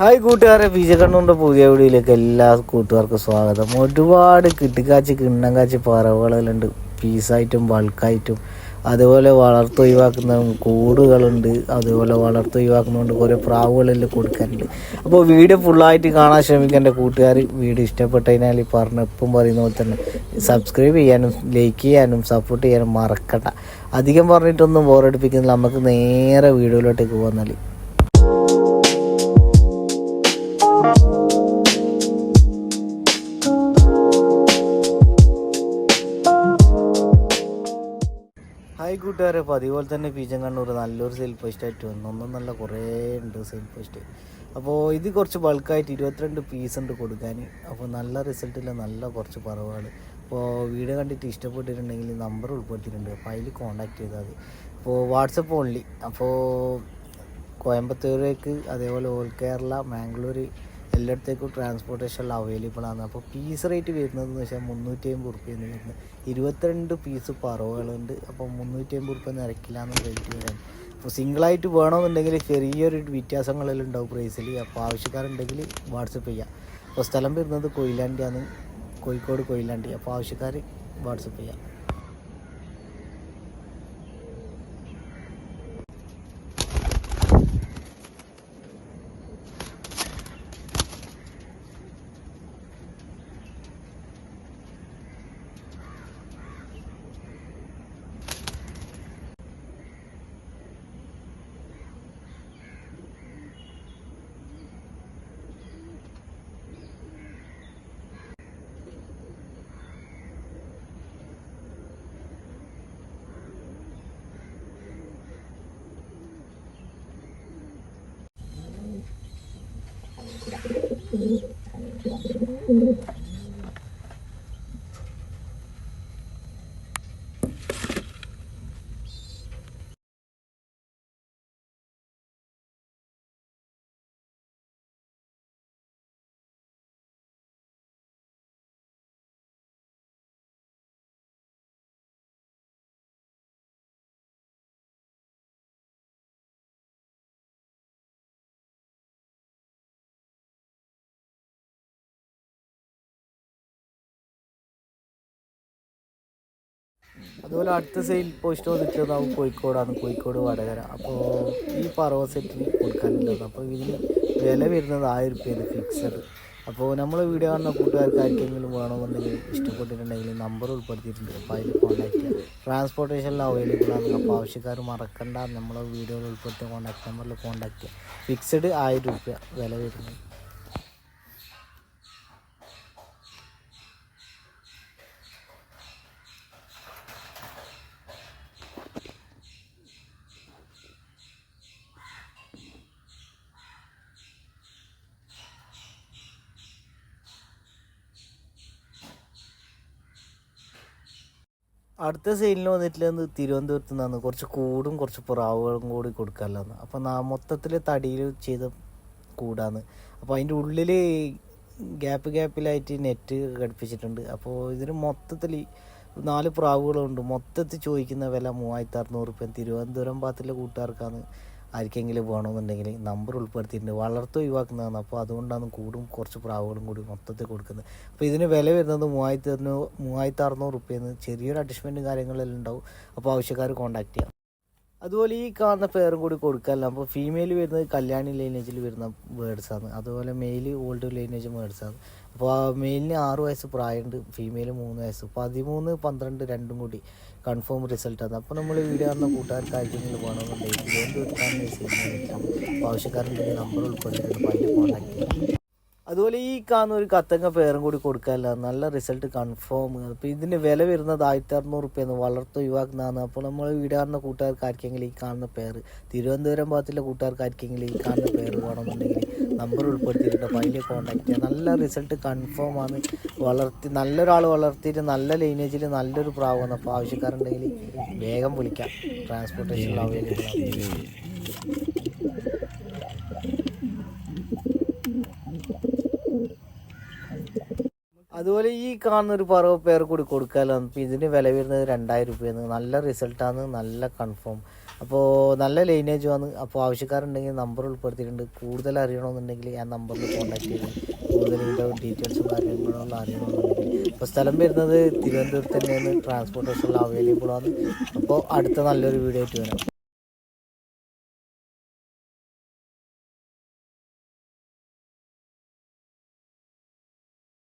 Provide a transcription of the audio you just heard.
Hi കൂട്ടുകാരെ. B J കണ്ണൂരിന്റെ പുതിയ വീഡിയോയിലേക്ക് എല്ലാ കൂട്ടുകാർക്കും സ്വാഗതം. ഒരുപാട് കിട്ടിക്കാച്ചി കാച്ച് പറവകളുണ്ട് പീസായിട്ടും ബൾക്കായിട്ടും അതുപോലെ വളർത്ത് ഒഴിവാക്കുന്ന കൂടുകളുണ്ട്. അതുപോലെ വളർത്ത് ഒഴിവാക്കുന്നതുകൊണ്ട് കുറേ പ്രാവുകളെല്ലാം കൊടുക്കാനുണ്ട്. അപ്പോൾ വീഡിയോ ഫുള്ളായിട്ട് കാണാൻ ശ്രമിക്കുക എന്റെ കൂട്ടുകാർ. വീഡിയോ ഇഷ്ടപ്പെട്ടതിനാൽ പറഞ്ഞ എപ്പം പറയുന്ന പോലെ തന്നെ സബ്സ്ക്രൈബ് ചെയ്യാനും ലൈക്ക് ചെയ്യാനും സപ്പോർട്ട് ചെയ്യാനും മറക്കണ്ട. അധികം പറഞ്ഞിട്ടൊന്നും ബോറടിപ്പിക്കുന്നില്ല നമുക്ക് നേരെ വീഡിയോയിലോട്ടേക്ക് പോന്നാൽ അപ്പോൾ അതുപോലെ തന്നെ പീച്ചൻ കണ്ണൂർ നല്ലൊരു സെയിൽ പോസ്റ്റ് ആയിട്ട് വന്നു. ഒന്നും നല്ല കുറേ ഉണ്ട് സെയിൽ പോസ്റ്റ് അപ്പോൾ ഇത് കുറച്ച് ബൾക്കായിട്ട് ഇരുപത്തിരണ്ട് പീസ് ഉണ്ട് കൊടുക്കാൻ. അപ്പോൾ നല്ല റിസൾട്ടില്ല നല്ല കുറച്ച് പറവാണ് അപ്പോൾ വീഡിയോ കണ്ടിട്ട് ഇഷ്ടപ്പെട്ടിട്ടുണ്ടെങ്കിൽ നമ്പർ ഉൾപ്പെടുത്തിയിട്ടുണ്ട്. അപ്പോൾ അതിൽ കോൺടാക്ട് ചെയ്താൽ മതി. അപ്പോൾ വാട്സപ്പ് ഓൺലി അപ്പോൾ കോയമ്പത്തൂരേക്ക് അതേപോലെ ഓൾ കേരള മാംഗ്ലൂർ എല്ലായിടത്തേക്കും ട്രാൻസ്പോർട്ടേഷൻ അവൈലബിൾ ആണ്. അപ്പോൾ പീസ് റേറ്റ് വരുന്നത് എന്ന് വെച്ചാൽ മുന്നൂറ്റി അമ്പത് റുപ്യെന്ന് വരുന്നത്. ഇരുപത്തിരണ്ട് പീസ് പറവുകളുണ്ട്. അപ്പോൾ മുന്നൂറ്റി അമ്പത് റുപ്യ എന്ന് റേറ്റ് വരാൻ അപ്പോൾ സിംഗിളായിട്ട് വേണമെന്നുണ്ടെങ്കിൽ ചെറിയൊരു വ്യത്യാസങ്ങളെല്ലാം ഉണ്ടാവും പ്രൈസിൽ അപ്പോൾ ആവശ്യക്കാരുണ്ടെങ്കിൽ വാട്സപ്പ് ചെയ്യാം. അപ്പോൾ സ്ഥലം വരുന്നത് കൊയിലാണ്ടിയാണ്. കോഴിക്കോട് കൊയിലാണ്ടി. അപ്പോൾ ആവശ്യക്കാർ വാട്സപ്പ് ചെയ്യാം. Thank you. അതുപോലെ അടുത്ത സെയിൽ പോസ്റ്റ് വന്നിട്ടുണ്ടാവും കോഴിക്കോടാണ് കോഴിക്കോട് വടകര. അപ്പോൾ ഈ പറവ സെറ്റിന് കൊടുക്കാനുള്ളത് അപ്പോൾ ഇതിന് വില വരുന്നത് ആയിരം റുപ്യാണ് ഫിക്സഡ് അപ്പോൾ നമ്മൾ വീഡിയോ കാണുന്ന കൂട്ടുകാർക്ക് ആർക്കെങ്കിലും വേണമെന്നുണ്ടെങ്കിൽ ഇഷ്ടപ്പെട്ടിട്ടുണ്ടെങ്കിൽ നമ്പർ ഉൾപ്പെടുത്തിയിട്ടുണ്ട്. അപ്പോൾ അതിൽ കോൺടാക്ട് ചെയ്യാം. ട്രാൻസ്പോർട്ടേഷനിൽ അവൈലബിൾ ആണ് അപ്പോൾ ആവശ്യക്കാർ മറക്കണ്ട. നമ്മളെ വീഡിയോയിൽ ഉൾപ്പെടുത്തിയ കോൺടാക്ട് നമ്പറിൽ കോൺടാക്ട് ചെയ്യാം. ഫിക്സഡ് ആയിരം റുപ്യ വില വരുന്നത്. അടുത്ത സെയിലിന് വന്നിട്ടില്ലെന്ന് തിരുവനന്തപുരത്ത് നിന്നാണ് കുറച്ച് കൂടും കുറച്ച് പ്രാവുകളും കൂടി കൊടുക്കാമല്ലോന്ന് അപ്പോൾ നാ മൊത്തത്തിൽ തടിയിൽ ചെയ്ത കൂടാന്ന് അപ്പോൾ അതിന്റെ ഉള്ളിൽ ഗ്യാപ്പ് ഗ്യാപ്പിലായിട്ട് നെറ്റ് ഘടിപ്പിച്ചിട്ടുണ്ട്. അപ്പോൾ ഇതിന് മൊത്തത്തിൽ നാല് പ്രാവുകളുണ്ട്. മൊത്തത്തിൽ ചോദിക്കുന്ന വില മൂവായിരത്തി അറുന്നൂറ് റുപ്യ. തിരുവനന്തപുരം ഭാഗത്തിലെ കൂട്ടുകാർക്കാണ് ആർക്കെങ്കിലും വേണമെന്നുണ്ടെങ്കിൽ നമ്പർ ഉൾപ്പെടുത്തിയിട്ടുണ്ട്. വളർത്തു ഒഴിവാക്കുന്നതാണ്. അപ്പോൾ അതുകൊണ്ടാണ് കൂടും കുറച്ച് പ്രാവുകളും കൂടി മൊത്തത്തിൽ കൊടുക്കുന്നത്. അപ്പോൾ ഇതിന് വില വരുന്നത് മൂവായിരത്തി അറുന്നൂറ് മൂവായിരത്തി അറുന്നൂറ് റുപ്യെന്ന് ചെറിയൊരു അഡ്ജസ്റ്റ്മെന്റും കാര്യങ്ങളെല്ലാം ഉണ്ടാവും. അപ്പോൾ ആവശ്യക്കാർ കോൺടാക്റ്റ് ചെയ്യാം. അതുപോലെ ഈ കാണുന്ന പേരും കൂടി കൊടുക്കാമല്ല അപ്പോൾ ഫീമെയിൽ വരുന്നത് കല്യാണി ലൈനേജിൽ വരുന്ന ബേഡ്സാണ് അതുപോലെ മെയിൽ ഓൾഡ് ലൈനേജ് ബേഡ്സാണ് അപ്പോൾ ആ മെയിലിന് ആറ് വയസ്സ് പ്രായമുണ്ട് ഫീമെയിൽ മൂന്ന് വയസ്സ്. പതിമൂന്ന് പന്ത്രണ്ട് രണ്ടും കൂടി കൺഫേം റിസൾട്ട് ആണ്. അപ്പോൾ നമ്മൾ വീഡിയോ കാണുന്ന കൂട്ടുകാർക്ക് ആഴ്ചകളിൽ വേണമെന്നുണ്ടെങ്കിൽ മെസ്സേജ് അപ്പോൾ ആവശ്യക്കാരുണ്ടെങ്കിൽ നമ്പർ ഉൾപ്പെടുത്തിയിട്ടുണ്ട് അപ്പോൾ കോൺടാക്ട് അതുപോലെ ഈ കാണുന്ന ഒരു കത്തങ്ങ പേരും കൂടി കൊടുക്കാനില്ല നല്ല റിസൾട്ട് കൺഫേം അപ്പോൾ ഇതിന് വില വരുന്നത് ആയിരത്തി അറുന്നൂറ് റുപ്യെന്ന് വളർത്തു യുവാക്കുന്നതാണ് അപ്പോൾ നമ്മൾ വീടാറിന്റെ കൂട്ടുകാർക്കായിരിക്കെങ്കിൽ ഈ കാണുന്ന പേര്. തിരുവനന്തപുരം ഭാഗത്തിലെ കൂട്ടുകാർക്കായിരിക്കെങ്കിൽ ഈ കാണുന്ന പേര് വേണമെന്നുണ്ടെങ്കിൽ നമ്പർ ഉൾപ്പെടുത്തിയിട്ടുണ്ട്. അപ്പോൾ അതിൽ കോൺടാക്ട് ചെയ്യാം. നല്ല റിസൾട്ട് കൺഫേം ആണ്. വളർത്തി നല്ലൊരാൾ വളർത്തിയിട്ട് നല്ല ലൈനേജിൽ നല്ലൊരു പ്രാവാണ് അപ്പോൾ ആവശ്യക്കാരുണ്ടെങ്കിൽ വേഗം വിളിക്കാം. ട്രാൻസ്പോർട്ടേഷൻ അവൈലബിൾ ആണ്. അതുപോലെ ഈ കാണുന്ന ഒരു പറവ് പേർ കൂടി കൊടുക്കാമല്ലോ നമുക്ക് ഇതിന് വില വരുന്നത് രണ്ടായിരം രൂപയാണ്. നല്ല റിസൾട്ടാണ് നല്ല കൺഫേം അപ്പോൾ നല്ല ലൈനേജ് വന്ന് അപ്പോൾ ആവശ്യക്കാരുണ്ടെങ്കിൽ നമ്പർ ഉൾപ്പെടുത്തിയിട്ടുണ്ട്. കൂടുതൽ അറിയണമെന്നുണ്ടെങ്കിൽ ആ നമ്പറിൽ കോൺടാക്ട് ചെയ്ത് കൂടുതൽ ഇതിന്റെ ഡീറ്റെയിൽസും കാര്യങ്ങളും അറിയണമെന്നുണ്ടെങ്കിൽ. അപ്പോൾ സ്ഥലം വരുന്നത് തിരുവനന്തപുരത്ത് തന്നെയാണ്. ട്രാൻസ്പോർട്ടേഷനിൽ അവൈലബിൾ ആണ്. അപ്പോൾ അടുത്ത നല്ലൊരു വീഡിയോ ആയിട്ട് വരാം.